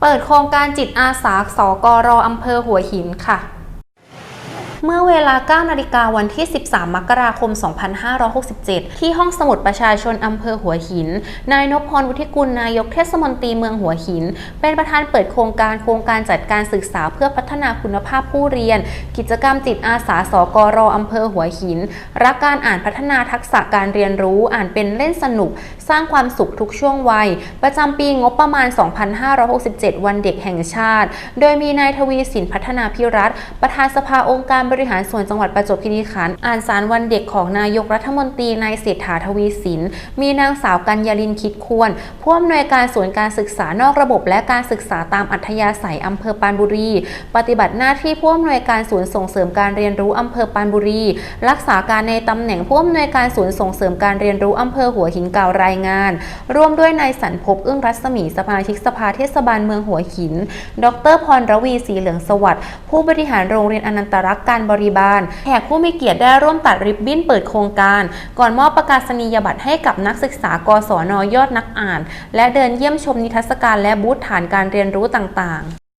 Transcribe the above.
เปิดโครงการจิตอาสาสกรอำเภอหัวหินค่ะ เมื่อเวลา 9 นาฬิกาวันที่ 13 มกราคม 2567 ที่ห้องสมุดประชาชนอำเภอหัวหิน นายนพพรวุฒิกุลนายกเทศมนตรีเมืองหัวหิน เป็นประธานเปิดโครงการโครงการจัดการศึกษาเพื่อพัฒนาคุณภาพผู้เรียน กิจกรรมจิตอาสาสกรอำเภอหัวหิน รักการอ่านพัฒนาทักษะการเรียนรู้อ่านเป็นเล่นสนุก สร้างความสุขทุกช่วงวัย ประจำปีงบประมาณ 2567 วันเด็กแห่งชาติ โดยมีนายทวีสินพัฒนาพิรัตประธานสภาองค์การบริหารส่วนจังหวัดประจวบคีรีขันธ์อ่านสารวันเด็กของนายกรัฐมนตรีนายเศรษฐาทวีสิน มีนางสาวกัญญาลินคิดควรผู้อำนวยการศูนย์การศึกษานอกระบบ และการศึกษาตามอัธยาศัยอำเภอปานบุรี ปฏิบัติหน้าที่ผู้อำนวยการศูนย์ส่งเสริมการเรียนรู้อำเภอปานบุรี รักษาการในตำแหน่งผู้อำนวยการศูนย์ส่งเสริมการเรียนรู้อำเภอหัวหินกล่าวรายงาน ร่วมด้วยนายสันพบอึ้งรัศมีสมาชิกสภาเทศบาลเมืองหัวหิน ดรพรรวีสีเหลืองสวัสดิ์ผู้บริหารโรงเรียนอนันตรักษ์การการบริบาลแขกผู้มีเกียรติได้ร่วมตัดริบบิ้นเปิดโครงการ ก่อนมอบประกาศนียบัตรให้กับนักศึกษากศนยอดนักอ่าน และเดินเยี่ยมชมนิทรรศการและบูธฐานการเรียนรู้ต่างๆ